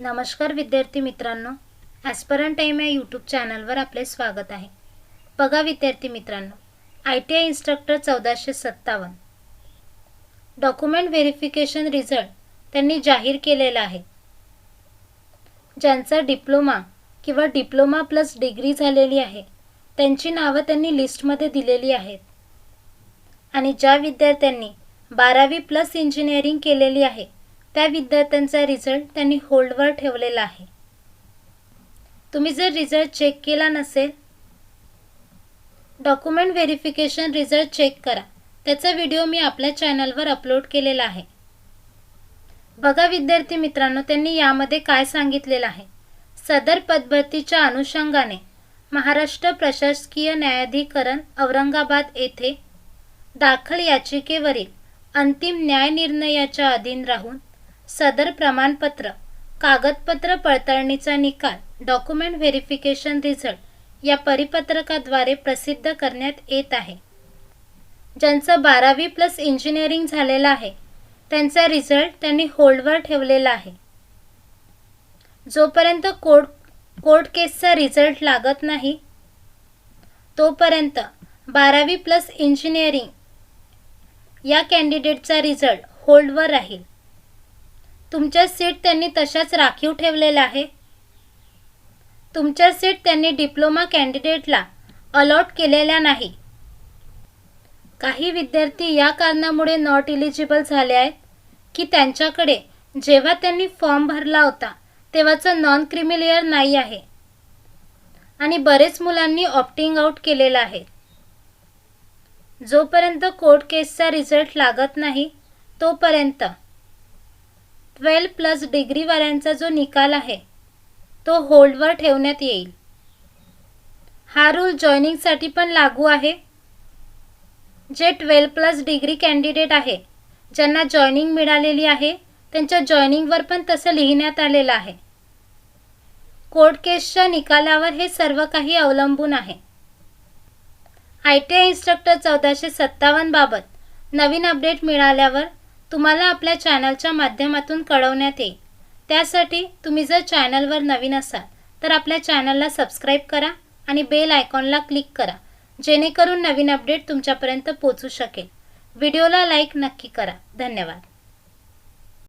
नमस्कार विद्यार्थी मित्रांनो. ॲस्परंट टाईम या यूट्यूब चॅनलवर आपले स्वागत आहे. बघा विद्यार्थी मित्रांनो आय टी आय इन्स्ट्रक्टर चौदाशे सत्तावन्न. डॉक्युमेंट व्हेरिफिकेशन रिझल्ट त्यांनी जाहीर केलेला आहे. ज्यांचा डिप्लोमा किंवा डिप्लोमा प्लस डिग्री झालेली आहे त्यांची नावं त्यांनी लिस्टमध्ये दिलेली आहेत. आणि ज्या विद्यार्थ्यांनी बारावी प्लस इंजिनिअरिंग केलेली आहे त्या विद्यार्थ्यांचा रिझल्ट त्यांनी होल्डवर ठेवलेला आहे. तुम्ही जर रिझल्ट चेक केला नसेल डॉक्युमेंट व्हेरिफिकेशन रिझल्ट चेक करा. त्याचा व्हिडिओ मी आपल्या चॅनलवर अपलोड केलेला आहे. बघा विद्यार्थी मित्रांनो त्यांनी यामध्ये काय सांगितलेलं आहे. सदर पदभरतीच्या अनुषंगाने महाराष्ट्र प्रशासकीय न्यायाधिकरण औरंगाबाद येथे दाखल याचिकेवरील अंतिम न्यायनिर्णयाच्या अधीन राहून सदर प्रमाणपत्र कागदपत्र पडताळणीचा निकाल डॉक्युमेंट व्हेरिफिकेशन रिझल्ट या परिपत्रकाद्वारे प्रसिद्ध करण्यात येत आहे. ज्यांचं बारावी प्लस इंजिनिअरिंग झालेलं आहे त्यांचा रिझल्ट त्यांनी होल्डवर ठेवलेला आहे. जोपर्यंत कोर्ट कोर्ट केसचा रिझल्ट लागत नाही तोपर्यंत बारावी प्लस इंजिनिअरिंग या कॅन्डिडेटचा रिझल्ट होल्डवर राहील. तुमच्या सीट त्यांनी तशाच राखीव ठेवलेल्या आहे. तुमच्या सीट त्यांनी डिप्लोमा कॅन्डिडेटला अलॉट केलेल्या नाही. काही विद्यार्थी या कारणामुळे नॉट इलिजिबल झाले आहेत की त्यांच्याकडे जेव्हा त्यांनी फॉर्म भरला होता तेव्हाचं नॉन क्रिमिलियर नाही आहे. आणि बरेच मुलांनी ऑप्टिंग आउट केलेलं आहे. जोपर्यंत कोर्ट केसचा रिझल्ट लागत नाही तोपर्यंत ट्वेल्व प्लस डिग्रीवाल्यांचा जो निकाल आहे तो होल्डवर ठेवण्यात येईल. हा रूल जॉईनिंगसाठी पण लागू आहे. जे ट्वेल्व प्लस डिग्री कॅन्डिडेट आहे ज्यांना जॉईनिंग मिळालेली आहे त्यांच्या जॉईनिंगवर पण तसं लिहिण्यात आलेलं आहे. कोर्ट केसच्या निकालावर हे सर्व काही अवलंबून आहे. आय टी आय इन्स्ट्रक्टर चौदाशे सत्तावन्न बाबत नवीन अपडेट मिळाल्यावर तुम्हाला आपल्या चॅनलच्या माध्यमातून कळवण्यात येईल. त्यासाठी तुम्ही जर चॅनलवर नवीन असाल तर आपल्या चॅनलला सबस्क्राईब करा आणि बेल आयकॉनला क्लिक करा जेणेकरून नवीन अपडेट तुमच्यापर्यंत पोचू शकेल. व्हिडिओला लाईक नक्की करा. धन्यवाद.